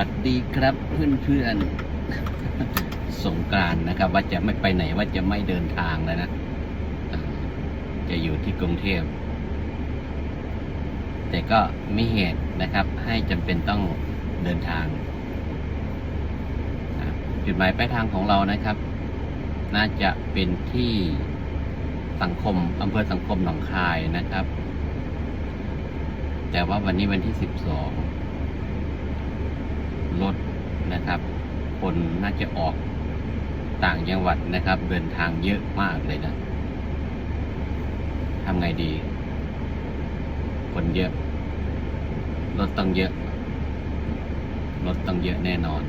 วัสดีครับเพื่อนเพื่อนๆสงกรานต์นะครับ ว่าจะไม่ไปไหนว่าจะไม่เดินทางแล้วนะ จะอยู่ที่กรุงเทพ แต่ก็มีเหตุนะครับ ให้จำเป็นต้องเดินทางจุดหมายปลายทางของเรานะครับ น่าจะเป็นที่สังคมอำเภอสังคมหนองคายนะครับ แต่ว่าวันนี้วันที่สิบสอง นะครับ คนน่าจะออกต่างจังหวัดนะครับ เดินทางเยอะมากเลยนะทำไงดี คนเยอะ รถต้องเยอะ รถต้องเยอะแน่นอน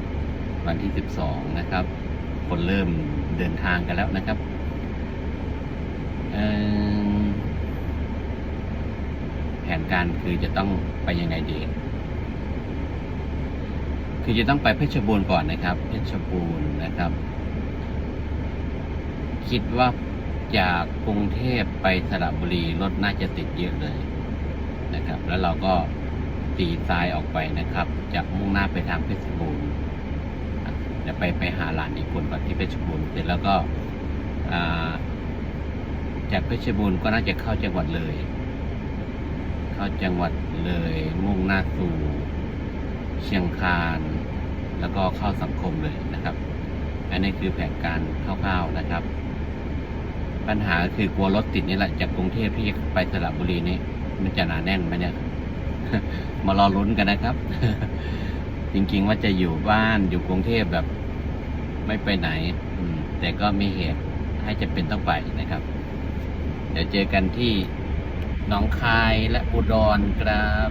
วันที่สิบสองนะครับ คนเริ่มเดินทางกันแล้วนะครับแผนการคือจะต้องไปยังไงดี คือจะต้องไปเพชรบูรณ์ก่อนนะครับ เพชรบูรณ์นะครับ คิดว่าจากกรุงเทพไปสระบุรีรถน่าจะติดเยอะเลยนะครับ แล้วเราก็ตีซ้ายออกไปนะครับ จากมุ่งหน้าไปทางเพชรบูรณ์อะไปไปหาหลานอีกคนก่อนที่เพชรบูรณ์เสร็จแล้วก็จากเพชรบูรณ์ก็น่าจะเข้าจังหวัดเลย เข้าจังหวัดเลยมุ่งหน้าสู่ เชียงคาน แล้วก็เข้าสังคมเลยนะครับ อันนี้คือแผนการคร่าวๆนะครับ ปัญหาคือกลัวรถติดนี่แหละจากกรุงเทพที่ไปสระบุรีนี่มันจะหนาแน่นไหมเนี่ย มารอลุ้นกันนะครับ จริงๆว่าจะอยู่บ้านอยู่กรุงเทพแบบไม่ไปไหน แต่ก็มีเหตุให้จะเป็นต้องไปนะครับ เดี๋ยวเจอกันที่หนองคายและอุดรครับ